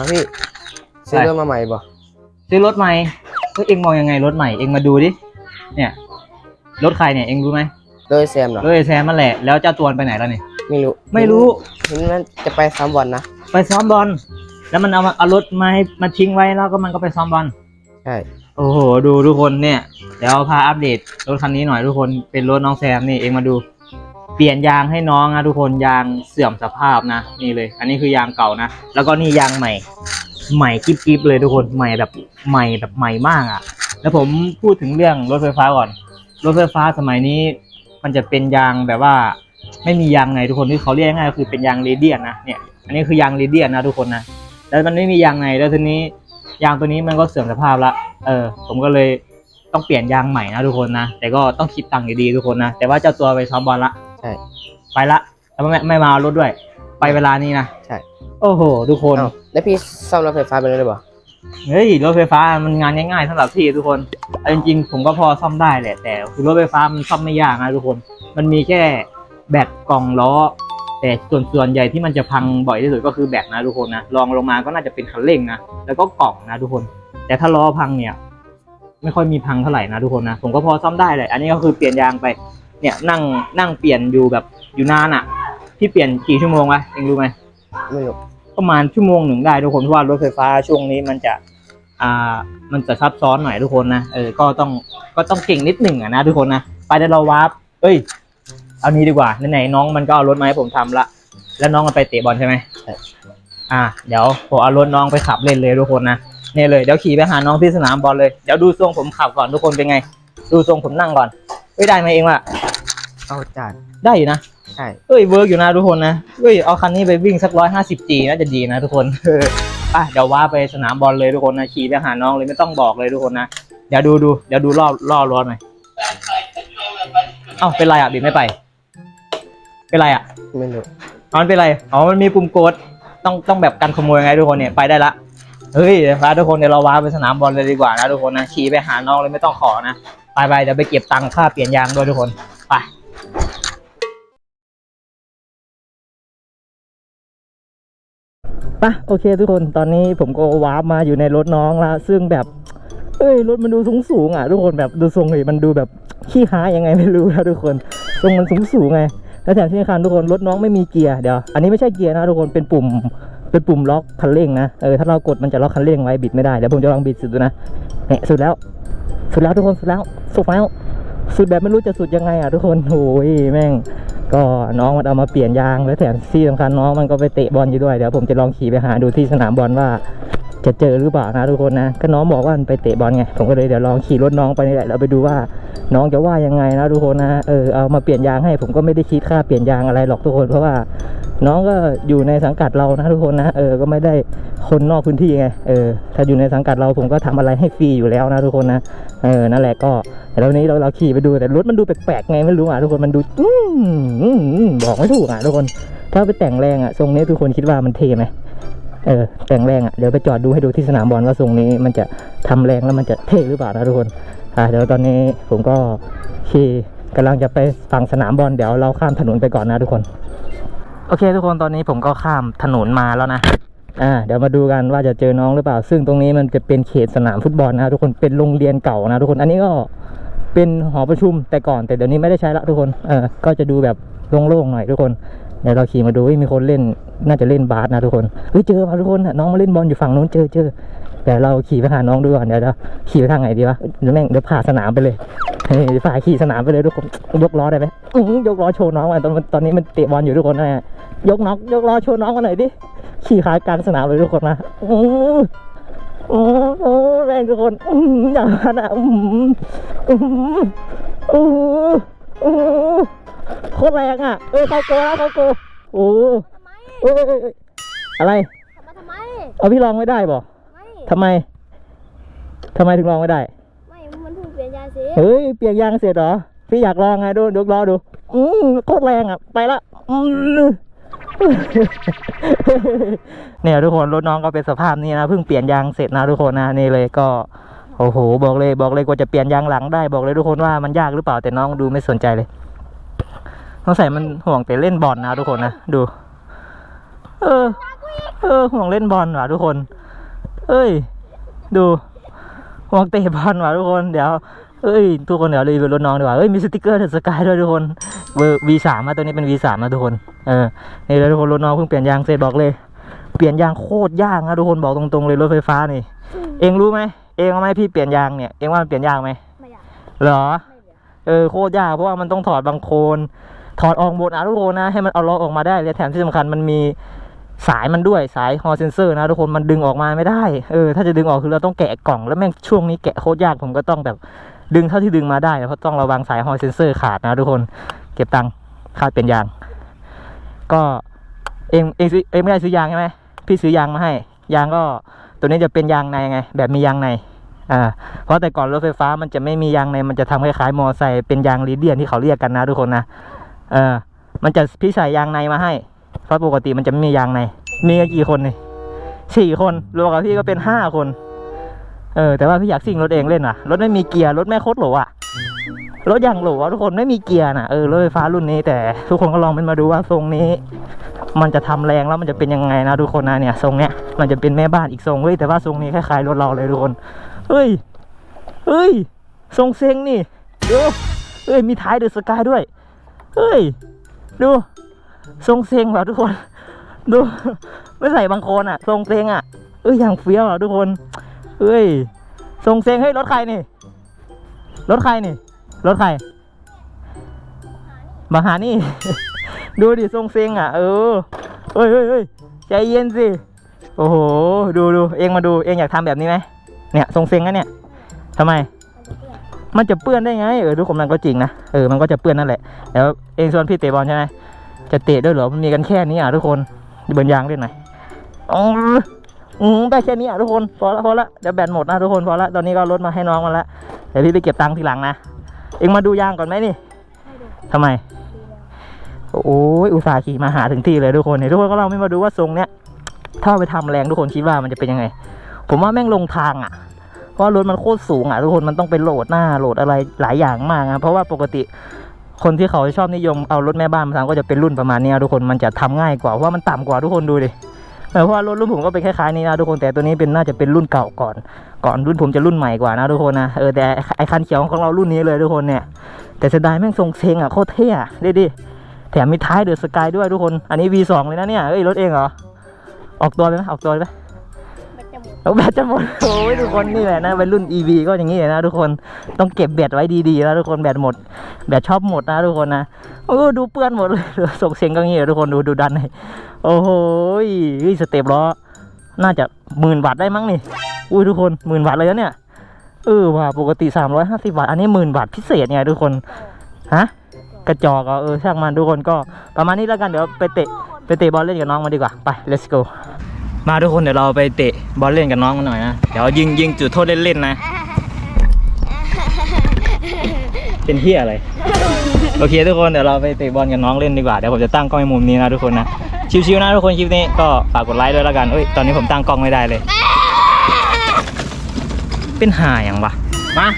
เอาพี่ซื้ออะไรรถมาใหม่บ่ซื้อรถใหม่เฮ้ยเอ็งมองยังไงรถใหม่เอ็งมาดูดิ เนี่ย รถใครเนี่ยเอ็งรู้ไหมโดยแซมเหรอรถไอ้แซมมันแหละแล้วเจ้าตัวมันไปไหนแล้วเนี่ยไม่รู้ไม่รู้เห็นมันจะไปซ้ำวันนะไปซ้อมบอลแล้วมันเอามาเอารถมาให้มาทิ้งไว้แล้วก็มันก็ไปซ้อมบอลใช่โอ้โห ดูทุกคนเนี่ยเดี๋ยวพาอัปเดตรถคันนี้หน่อยทุกคนเป็นรถน้องแซมนี่เองมาดูเปลี่ยนยางให้น้องนะทุกคนยางเสื่อมสภาพนะนี่เลย อันนี้คือยางเก่านะ แล้วก็นี่ยางใหม่ ใหม่กิ๊บกิบเลยทุกคนใหม่แบบใหม่แบบใหม่มากอะ่ะ แล้วผมพูดถึงเรื่องรถไฟฟ้าก่อน รถไฟฟ้าสมัยนี้ มันจะเป็นยางแบบว่า ไม่มียางไงทุกคนที่เขาเรียกง่ายก็คือเป็นยางเรเดียนนะเนี่ยอันนี้คือยางเรเดียนนะทุกคนนะแล้วมันไม่มียางในแล้วทีนี้ยางตัวนี้มันก็เสื่อมสภาพละเออ ผมก็เลยต้องเปลี่ยนยางใหม่นะทุกคนนะแต่ก็ต้องคิดตังค์อยู่ดีทุกคนนะแต่ว่าเจ้าตัวไปซ้อมบอลละ ใช่ ไปละแล้วไม่ไม่มาเอารถด้วย ไปเวลานี้นะใช่โอ้โห ทุกคนเอ้าแล้วพี่ซ่อมรถไฟฟ้าไปเลยหรือเปล่าเฮ้ยรถไฟฟ้ามันงานง่ายๆสำหรับพี่ทุกคนเอาจริงๆ ผมก็พอซ่อมได้แหละแต่คือรถไฟฟ้ามันซ่อมไม่ยากนะทุกคน มันมีแค่แบตกล่องล้อ แต่ส่วนส่วนใหญ่ที่มันจะพังบ่อยที่สุดก็คือแบตนะทุกคนนะรองลงมาก็น่าจะเป็นคันเร่งนะแล้วก็กล่องนะทุกคน แต่ถ้าล้อพังเนี่ย ไม่ค่อยมีพังเท่าไหร่นะทุกคนนะผมก็พอซ่อมได้เลยอันนี้ก็คือเปลี่ยนยางไป เนี่ยนั่งนั่งเปลี่ยนอยู่แบบอยู่นานอะ่ะ ที่เปลี่ยนกี่ชั่วโมงวะเองรู้ไหมไม่รู้ประมาณชั่วโมงหนึ่งได้ทุกคนเพราะว่ารถไฟฟ้าช่วงนี้มันจะอ่ามันจะซับซ้อนหน่อยทุกคนนะเออก็ต้องก็ต้องเก่งนิดหนึ่งอะนะทุกคนนะไปเดี๋ยวเราวาร์ปเอ้ยเอานี้ดีกว่าไหนๆน้องมันก็เอารถมาให้ผมทำละแล้วน้องมันไปเตะบอลใช่ไหมใช่อ่า เดี๋ยวผมเอารถน้องไปขับเล่นเลยทุกคนนะเนี่ยเลยเดี๋ยวขี่ไปหาน้องที่สนามบอลเลยเดี๋ยวดูทรงผมขับก่อนทุกคนเป็นไง ดูทรงผมนั่งก่อนเฮ้ยได้ไหมเองวะ เอาจานได้อยู่นะ ใช่ เอ้ยเวิร์กอยู่นะทุกคนนะ เอ้ยเอาคันนี้ไปวิ่งสักร้อยห้าสิบจีน่าจะดีนะทุกคนเออไปเดี๋ยวว่าไปสนามบอลเลยทุกคนนะขี่ไปหาน้องเลยไม่ต้องบอกเลยทุกคนนะ เดี๋ยวดูดูเดี๋ยวดูรอบรอบรถหน่อย เอ้าเป็นไรอะบิดไม่ไป เป็นไรอะ ไม่รู้อ๋อมันเป็นไร อ๋อมันมีปุ่มกด ต้องต้องแบบกันขโมยไงทุกคนเนี่ยไปได้ละ เฮ้ยเดี๋ยวพาทุกคนเดี๋ยวเราว้าไปสนามบอลเลยดีกว่านะทุกคนนะขี่ไปหาน้องเลยไม่ต้องขอนะ ไปไปเดี๋ยวไปเก็บตังค่าเปลี่ยนยางด้วยทุกคน ปะโอเคทุกคนตอนนี้ผมก็วาร์ปมาอยู่ในรถน้องละซึ่งแบบ เอ้ยรถมันดูสูงสูงอะทุกคนแบบดูทรงเลยมันดูแบบขี้ค้ายังไงไม่รู้นะทุกคนทรงมันสูงสูงไงแล้วแถมที่สำคัญทุกคนรถน้องไม่มีเกียร์เดี๋ยวอันนี้ไม่ใช่เกียร์นะทุกคนเป็นปุ่มเป็นปุ่มล็อกคันเร่งนะเออถ้าเรากดมันจะล็อกคันเร่งไว้บิดไม่ได้เดี๋ยวผมจะลองบิดสุดดูนะเนี่ยสุดแล้วสุดแล้วทุกคนสุดแล้วสุดแล้วสุดแบบไม่รู้จะสุดยังไงอะทุกคนโอ้ยแม่ง ก็น้องมันเอามาเปลี่ยนยางและแถมที่สำคัญน้องมันก็ไปเตะบอลอยู่ด้วยเดี๋ยวผมจะลองขี่ไปหาดูที่สนามบอลว่า จะเจอหรือเปล่านะทุกคนนะก็น้องบอกว่ามันไปเตะบอลไงผมก็เลยเดี๋ยวลองขี่รถน้องไปนี่แหละเราไปดูว่าน้องจะว่ายังไงนะทุกคนนะเออเอามาเปลี่ยนยางให้ผมก็ไม่ได้คิดค่าเปลี่ยนยางอะไรหรอกทุกคนเพราะว่า น้องก็อยู่ในสังกัดเรานะทุกคนนะเออก็ไม่ได้คนนอกพื้นที่ไงเออถ้าอยู่ในสังกัดเราผมก็ทำอะไรให้ฟรีอยู่แล้วนะทุกคนนะเออนั่นแหละก็แล้ววันนี้เราเราขี่ไปดูแต่รถมันดูแปลกๆไงไม่รู้อะทุกคนมันดูอืมอืมบอกไม่ถูกอะทุกคน ถ้าไปแต่งแรงอะทรงนี้ทุกคนคิดว่ามันเทไหมเออแต่งแรงอะเดี๋ยวไปจอดดูให้ดูที่สนามบอลว่าทรงนี้มันจะทำแรงแล้วมันจะเท่หรือเปล่านะทุกคนอ่าเดี๋ยวตอนนี้ผมก็ขี่กำลังจะไปฝั่งสนามบอลเดี๋ยวเราข้ามถนนไปก่อนนะทุกคน โอเค ทุกคนตอนนี้ผมก็ข้ามถนนมาแล้วนะอ่าเดี๋ยวมาดูกันว่าจะเจอน้องหรือเปล่า ซึ่งตรงนี้มันจะเป็นเขตสนามฟุตบอลนะทุกคนเป็นโรงเรียนเก่านะทุกคนอันนี้ก็เป็นหอประชุมแต่ก่อนแต่เดี๋ยวนี้ไม่ได้ใช้ละทุกคนเออก็จะดูแบบโล่งๆหน่อยทุกคนเดี๋ยวเราขี่มาดูมีคนเล่นน่าจะเล่นบาสนะทุกคนเฮ้ยเจอมาทุกคนน้องมาเล่นบอลอยู่ฝั่งนู้นเจอเจอ แต่เราขี่ไปหาน้องดูก่อนเดี๋ยวเดี๋ยวขี่ไปทางไหนดีวะเดี๋ยวแม่งเดี๋ยวผ่าสนามไปเลยเฮ้ยเดี๋ยวผ่าขี่สนามไปเลยทุกคนยกล้อได้ไหมอื้อหือยกล้อโชว์น้องอะตอนตอนนี้มันเตะบอลอยู่ทุกคนนะยกน็อกยกล้อโชว์น้องกันหน่อยดิขี่ขายกลางสนามเลยทุกคนนะโอ้โหโอ้โหแรงทุกคนอื้อหืออย่างนั้นอะอื้อหืออื้อหืออื้อหืออื้อหือโคตรแรงอะเอ้ยเข้าโกแล้วเข้าโกโอ้โหทำไมเอ้ยเอ้ยเอ้ยอะไรทำมาทำไมเอาพี่ลองไม่ได้บ่ไม่ ทำไมทำไมถึงลองไม่ได้ ไม่ มันเพิ่งเปลี่ยนยางสิเฮ้ย เปลี่ยนยางเสร็จเหรอ พี่อยากลองไงดูยกล้อดู อืมโคตรแรงอะ ไปละอืมเนี่ยทุกคนรถน้องก็เป็นสภาพนี้นะเพิ่งเปลี่ยนยางเสร็จนะทุกคนนะนี่เลยก็โอ้โห บอกเลยบอกเลยกว่าจะเปลี่ยนยางหลังได้บอกเลยทุกคนว่ามันยากหรือเปล่าแต่น้องดูไม่สนใจเลยสงสัยมันห่วงแต่เล่นบอลนะทุกคนนะดู เออ เออห่วงเล่นบอลว่ะทุกคน เอ้ย ดูห่วงเตะบอลว่ะทุกคนเดี๋ยวเอ้ยทุกคนเดี๋ยวรีวิวรถน้องดีกว่าเอ้ยมีสติกเกอร์เดอะสกายด้วยทุกคนเบอร์ V3 มาตัวนี้เป็น V3 นะทุกคนเออนี่เลยทุกคนรถน้องเพิ่งเปลี่ยนยางเสร็จบอกเลย เปลี่ยนยางโคตรยากนะทุกคนบอกตรงๆเลยรถไฟฟ้านี่ เองรู้ไหมเองเอาไหมพี่เปลี่ยนยางเนี่ยเองว่ามันเปลี่ยนยากไหมไม่อยากเหรอไม่เหลือเออโคตรยากเพราะว่ามันต้องถอดบางโคนถอดออกหมดนะทุกคนนะให้มันเอาล้อออกมาได้และแถมที่สำคัญมันมี สายมันด้วยสายฮอเซนเซอร์นะทุกคนมันดึงออกมาไม่ได้เออถ้าจะดึงออกคือเราต้องแกะกล่องแล้วแม่งช่วงนี้แกะโคตรยากผมก็ต้องแบบดึงเท่าที่ดึงมาได้เพราะต้องระวังสายฮอเซนเซอร์ขาดนะทุกคนเก็บตังค์ค่าเปลี่ยนยาง ก็เองเองซื้อเองไม่ได้ซื้อยางใช่ไหมพี่ซื้อยางมาให้ ยางก็ตัวนี้จะเป็นยางในไง แบบมียางในอ่าเพราะแต่ก่อนรถไฟฟ้ามันจะไม่มียางในมันจะทำคล้ายๆมอไซค์เป็นยางลีเดียนที่เขาเรียกกันนะทุกคนนะเออมันจะพี่ใส่ยางในมาให้ เพราะปกติมันจะไม่มียางใน มีกี่คนนี่สี่คนรวมกับพี่ก็เป็นห้าคน เออ แต่ว่าพี่อยากซิ่งรถเองเล่นว่ะ รถไม่มีเกียร์ รถแม่โคตรโหลอะ รถอย่างโหลอะทุกคนไม่มีเกียร์น่ะ เออ รถไฟฟ้ารุ่นนี้แต่ทุกคนก็ลองเป็นมาดูว่าทรงนี้ มันจะทำแรงแล้วมันจะเป็นยังไงนะทุกคนนะเนี่ยทรงเนี้ย มันจะเป็นแม่บ้านอีกทรง เฮ้ยแต่ว่าทรงนี้คล้ายๆรถเราเลยทุกคน เฮ้ย เฮ้ย ทรงเซ็งนี่ ดูเฮ้ย มีท้ายเดอะสกายด้วย เฮ้ย ดู ทรงเซ็งว่ะทุกคน ดูไม่ใส่บางคนอะ ทรงเซ็งอะเอ้ยอย่างเฟี้ยวอะทุกคนเฮ้ยทรงเซ็งเฮ้ยรถใครนี่ รถใครนี่ รถใครมาหานี่ ดูดิทรงเซ็งอะ เออเฮ้ยเฮ้ยเฮ้ยใจเย็นสิโอ้โห ดูดูเองมาดูเองอยากทำแบบนี้ไหมเนี่ยทรงเซ็งนะเนี่ยทำไมมันจะเปื้อนมันจะเปื้อนได้ไงเออทุกคนมันก็จริงนะเออมันก็จะเปื้อนนั่นแหละแล้วเองส่วนพี่เตะบอลใช่ไหม จะเตะด้วยเหรอ มันมีกันแค่นี้อะทุกคนเบิร์นยางเล่นหน่อยอ๋ออืมได้แค่นี้อะทุกคน พอละพอละเดี๋ยวแบตหมดนะทุกคน พอละ ตอนนี้ก็รถมาให้น้องมาละ เดี๋ยวพี่ไปเก็บตังค์ทีหลังนะ เอ็งมาดูยางก่อนไหมนี่ทำไม โอ้ยอุตส่าห์ขี่มาหาถึงที่เลยทุกคนเนี่ยทุกคนก็ลองไม่มาดูว่าทรงเนี้ย ถ้าเอาไปทำแรงทุกคนคิดว่ามันจะเป็นยังไง ผมว่าแม่งลงทางอะ เพราะรถมันโคตรสูงอะทุกคน มันต้องเป็นโหลดหน้าโหลดอะไรหลายอย่างมากนะเพราะว่าปกติ คนที่เขาชอบนิยมเอารถแม่บ้านมาทำก็จะเป็นรุ่นประมาณนี้ทุกคนมันจะทำง่ายกว่าเพราะมันต่ำกว่าทุกคนดูดิเออเพราะว่ารถรุ่นผมก็เป็นคล้ายๆนี้นะทุกคนแต่ตัวนี้เป็นน่าจะเป็นรุ่นเก่าก่อน ก่อนรุ่นผมจะรุ่นใหม่กว่านะทุกคนนะเออแต่ไอคันเขียวของเรารุ่นนี้เลยทุกคนเนี่ยแต่เสียดายแม่งทรงเซงอะโคตรเท่อะดิดิแถมมีท้ายเดือดสกายด้วยทุกคน อันนี้ V2 เลยนะเนี่ยเอ้ยรถเองเหรอออกตัวเลยไหมออกตัวเลยไหม เอาแบตจะหมดโอ้ยทุกคนนี่แหละนะเป็นรุ่น EV ก็อย่างนี้แหละนะทุกคนต้องเก็บแบตไว้ดีๆแล้วทุกคนแบตหมดแบตชอบหมดนะทุกคนนะโอ้ดูเปื้อนหมดเลยส่งเสียงก็งี้ทุกคนดูดูดันเลยโอ้โหสเต็ปล้อน่าจะหมื่นวัตต์ได้มั้งนี่อุ้ยทุกคนหมื่นวัตต์เลยนะเนี่ยเออว่าปกติ 350วัตต์อันนี้หมื่นวัตต์พิเศษเนี่ยทุกคนฮะกระจอกเออช่างมันทุกคนก็ประมาณนี้แล้วกันเดี๋ยวไปเตะไปเตะบอลเล่นกับน้องมาดีกว่าไป let's go มาทุกคนเดี๋ยวเราไปเตะบอลเล่นกับน้องกันหน่อยนะ เดี๋ยวยิงยิงจุดโทษเล่นๆนะ เป็นเฮียอะไร โอเคทุกคนเดี๋ยวเราไปเตะบอลกับน้องเล่นดีกว่า เดี๋ยวผมจะตั้งกล้องในมุมนี้นะทุกคนนะ ชิวๆนะทุกคนคลิปนี้ก็ฝากกดไลค์ด้วยแล้วกันเอ้ยตอนนี้ผมตั้งกล้องไม่ได้เลย เป็นหาอย่างวะ มา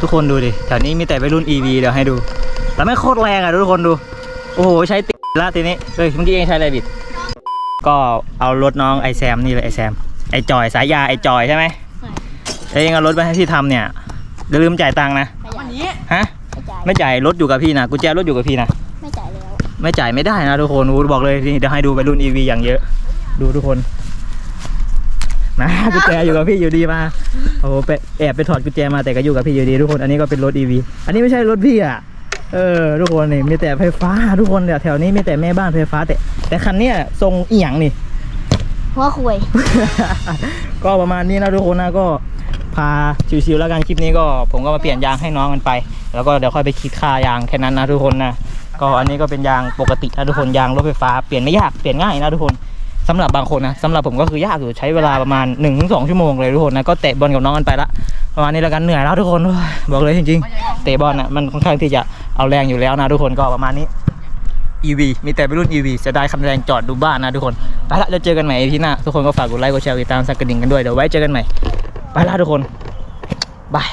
ทุกคนดูดิ แถวนี้มีแต่วัยรุ่น EV เดี๋ยวให้ดู แล้วไม่งโคตรแรงอะทุกคนดู โอ้โห ใช้ติดละทีนี้ เฮ้ย เมื่อกี้เองใช้อะไรบิด ก็เอารถน้องไอแซมนี่เลยไอแซม ไอจอยสายยาไอจอยใช่ไหมแล้วเองเอารถไปให้พี่ทำเนี่ยอย่าลืมจ่ายตังค์นะวันนี้ฮะไม่จ่ายไม่จ่ายรถอยู่กับพี่นะกุญแจรถอยู่กับพี่นะ ไม่จ่ายแล้ว ไม่จ่ายไม่ได้นะทุกคนอูบอกเลยนี่เดี๋ยวให้ดูไปรุ่น EV อย่างเยอะ ดูทุกคน นะกุญแจอยู่กับพี่อยู่ดีมาโอ้โหไปแอบไปถอดกุญแจมาแต่ก็อยู่กับพี่อยู่ดีทุกคนอันนี้ก็เป็นรถ EV อันนี้ไม่ใช่รถพี่อะเออทุกคนนี่มีแต่ไฟฟ้าทุกคนเนี่ยแถวนี้มีแต่แม่บ้านไฟฟ้า แต่แต่คันเนี้ยทรงเอียงนี่หัวคุยก็ประมาณนี้นะทุกคนนะก็พาชิวๆแล้วกันคลิปนี้ก็ ผมก็มาเปลี่ยนยางให้น้องกันไป แล้วก็เดี๋ยวค่อยไปคิดค่ายางแค่นั้นนะทุกคนนะก็อันนี้ก็เป็นยางปกตินะทุกคนยางรถไฟฟ้าเปลี่ยนไม่ยากเปลี่ยนง่ายนะทุกคน สำหรับบางคนนะสำหรับผมก็คือยากอยู่ใช้เวลาประมาณ1นถึงสชั่วโมงเลยทุกคนนะก็เตะบอลกับน้องกันไปละประมาณนี้แล้วกันเหนื่อยแล้วทุกคนบอกเลยจริง ๆ เตะบอลอะมันค่อนข้างที่จะเอาแรงอยู่แล้วนะทุกคนก็ประมาณนี้ EV มีแต่เป็นรุ่น EV จะได้คันแรงจอดดูบ้านนะทุกคนไปละจะเจอกันใหม่ที่หน้าทุกคนก็ฝากกดไลค์กดแชร์กดติดตามสักกระดิ่งกันด้วยเดี๋ยวไว้เจอกันใหม่ไปละทุกคนบาย